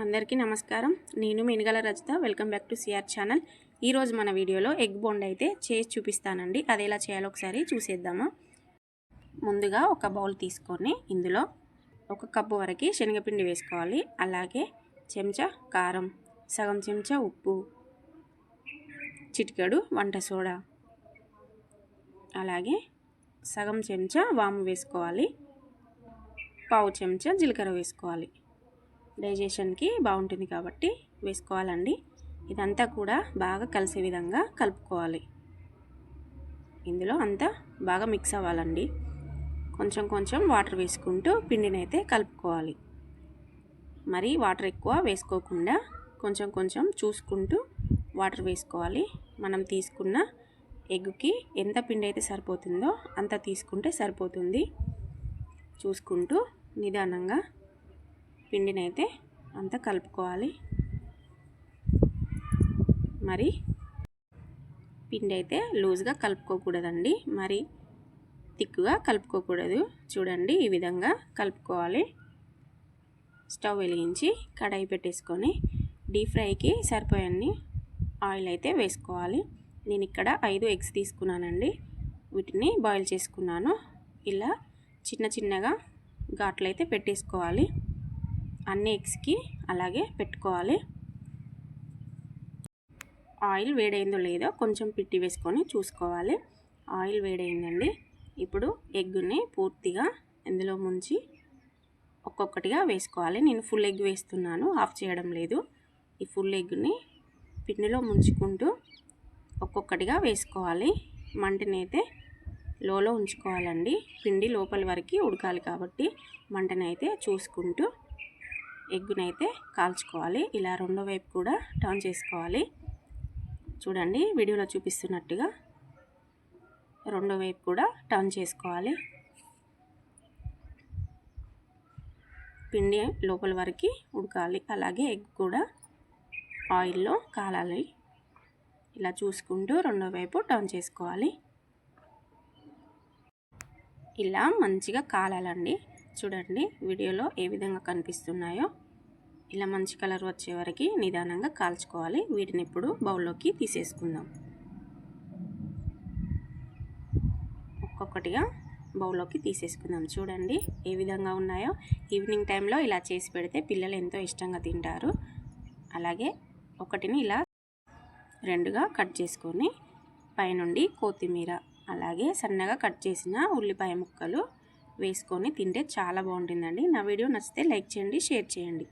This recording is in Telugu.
అందరికీ నమస్కారం. నేను Menugala Rachita welcome back to CR channel ఈరోజు మన వీడియోలో ఎగ్ బోండ్ అయితే చేసి చూపిస్తానండి. అది ఎలా చేయాలో ఒకసారి చూసేద్దామా? ముందుగా ఒక బౌల్ తీసుకొని ఇందులో ఒక కప్పు వరకు శనగపిండి వేసుకోవాలి. అలాగే చెంచా కారం సగం చెంచా ఉప్పు చిటికెడు వంట సోడా అలాగే సగం చెంచా వాము వేసుకోవాలి. పావు చెంచా జీలకర్ర వేసుకోవాలి. డైజెషన్కి బాగుంటుంది కాబట్టి వేసుకోవాలండి. ఇదంతా కూడా బాగా కలిసే విధంగా కలుపుకోవాలి. ఇందులో అంతా బాగా మిక్స్ అవ్వాలండి. కొంచెం కొంచెం వాటర్ వేసుకుంటూ పిండిని అయితే కలుపుకోవాలి. మరి వాటర్ ఎక్కువ వేసుకోకుండా కొంచెం కొంచెం చూసుకుంటూ వాటర్ వేసుకోవాలి. మనం తీసుకున్న ఎగ్గుకి ఎంత పిండి అయితే సరిపోతుందో అంత తీసుకుంటే సరిపోతుంది. చూసుకుంటూ నిదానంగా పిండిని అయితే అంతా కలుపుకోవాలి. మరి పిండి అయితే లూజ్గా కలుపుకోకూడదండి. మరి తిక్కుగా కలుపుకోకూడదు. చూడండి ఈ విధంగా కలుపుకోవాలి. స్టవ్ వెలిగించి కడాయి పెట్టేసుకొని డీప్ ఫ్రైకి సరిపోయన్ని ఆయిల్ అయితే వేసుకోవాలి. నేను ఇక్కడ ఐదు ఎగ్స్ తీసుకున్నానండి. వీటిని బాయిల్ చేసుకున్నాను. ఇలా చిన్న చిన్నగా ఘాట్లు అయితే పెట్టేసుకోవాలి. అన్ని ఎగ్స్కి అలాగే పెట్టుకోవాలి. ఆయిల్ వేడైందో లేదో కొంచెం పిట్టి వేసుకొని చూసుకోవాలి. ఆయిల్ వేడైందండి. ఇప్పుడు ఎగ్గుని పూర్తిగా ఇందులో ముంచి ఒక్కొక్కటిగా వేసుకోవాలి. నేను ఫుల్ ఎగ్ వేస్తున్నాను ఆఫ్ చేయడం లేదు. ఈ ఫుల్ ఎగ్ని పిండిలో ముంచుకుంటూ ఒక్కొక్కటిగా వేసుకోవాలి. మంటనైతే లోలో ఉంచుకోవాలండి. పిండి లోపలి వరకు ఉడకాలి కాబట్టి మంటనైతే చూసుకుంటూ ఎగ్గునైతే కాల్చుకోవాలి. ఇలా రెండో వైపు కూడా టర్న్ చేసుకోవాలి. చూడండి వీడియోలో చూపిస్తున్నట్టుగా రెండో వైపు కూడా టర్న్ చేసుకోవాలి. పిండి లోపల వరకు ఉడకాలి. అలాగే ఎగ్ కూడా ఆయిల్లో కాలాలి. ఇలా చూసుకుంటూ రెండో వైపు టర్న్ చేసుకోవాలి. ఇలా మంచిగా కాలాలండి. చూడండి వీడియోలో ఏ విధంగా కనిపిస్తున్నాయో. ఇలా మంచి కలర్ వచ్చే వరకు నిదానంగా కాల్చుకోవాలి. వీటిని ఇప్పుడు బౌల్లోకి తీసేసుకుందాం. ఒక్కొక్కటిగా బౌల్లోకి తీసేసుకుందాం. చూడండి ఏ విధంగా ఉన్నాయో. ఈవినింగ్ టైంలో ఇలా చేసి పెడితే పిల్లలు ఎంతో ఇష్టంగా తింటారు. అలాగే ఒకటిని ఇలా రెండుగా కట్ చేసుకొని పైనుండి కొత్తిమీర అలాగే సన్నగా కట్ చేసిన ఉల్లిపాయ ముక్కలు వేసుకొని తింటే చాలా బాగుంటుందండి. నా వీడియో నచ్చితే లైక్ చేయండి షేర్ చేయండి.